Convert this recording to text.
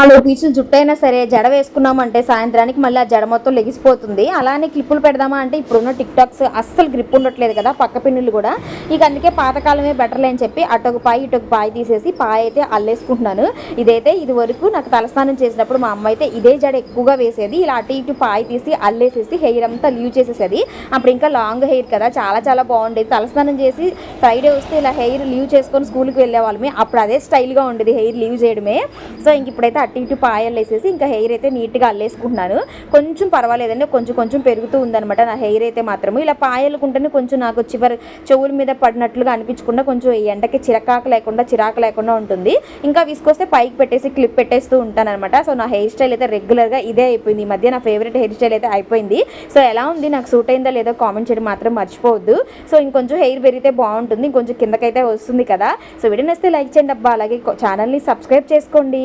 నాలుగు పీచులు జుట్టైనా సరే జడ వేసుకున్నామంటే సాయంత్రానికి మళ్ళీ ఆ జడ మొత్తం లెగిసిపోతుంది. అలానే క్లిప్పులు పెడదామా అంటే ఇప్పుడున్న టిక్ టాక్స్ అస్సలు గ్రిప్ ఉండట్లేదు కదా పక్క పిన్నులు కూడా. ఇక అందుకే పాతకాలమే బెటర్లే అని చెప్పి అటొక పాయి ఇటొక పాయి తీసేసి పాయ అయితే అల్లేసుకుంటున్నాను. ఇదైతే ఇది వరకు నాకు తలస్నానం చేసినప్పుడు మా అమ్మ అయితే ఇదే జడ ఎక్కువగా వేసేది ఇలా అటు ఇటు పాయి తీసి అల్లేసేసి హెయిర్ అంతా లీవ్ చేసేసేది. అప్పుడు ఇంకా లాంగ్ హెయిర్ కదా చాలా చాలా బాగుండేది. తలస్నానం చేసి ఫ్రైడే వస్తే ఇలా హెయిర్ లీవ్ చేసుకొని స్కూల్కి వెళ్ళే వాళ్ళమే. అప్పుడు అదే స్టైల్గా ఉండేది హెయిర్ లీవ్ చేయడమే. సో ఇంక ఇప్పుడైతే అటు ఇటు పాయలు వేసేసి ఇంకా హెయిర్ అయితే నీట్గా అల్లేసుకుంటున్నాను. కొంచెం పర్వాలేదండి కొంచెం కొంచెం పెరుగుతూ ఉందన్నమాట నా హెయిర్ అయితే మాత్రము. ఇలా పాయలుకుంటేనే కొంచెం నాకు చివరి చెవుల మీద పడినట్లుగా అనిపించకుండా కొంచెం ఈ ఎండకి చిరకాకు లేకుండా చిరాకు లేకుండా ఉంటుంది. ఇంకా విసుకొస్తే పైకి పెట్టేసి క్లిప్ పెట్టేస్తూ ఉంటానన్నమాట. సో నా హెయిర్ స్టైల్ అయితే రెగ్యులర్గా ఇదే అయిపోయింది. ఈ మధ్య నా ఫేవరెట్ హెయిర్ స్టైల్ అయితే అయిపోయింది. సో ఎలా ఉంది? నాకు సూట్ అయిందా లేదో కామెంట్ చేయడం మాత్రం మర్చిపోవద్దు. సో ఇంకొంచెం హెయిర్ పెరిగితే బాగుంటుంది. ఇంకొంచెం కిందకైతే వస్తుంది కదా. సో వీడియో నస్తే లైక్ చేయండి అబ్బా. అలాగే ఛానల్ని సబ్స్క్రైబ్ చేసుకోండి.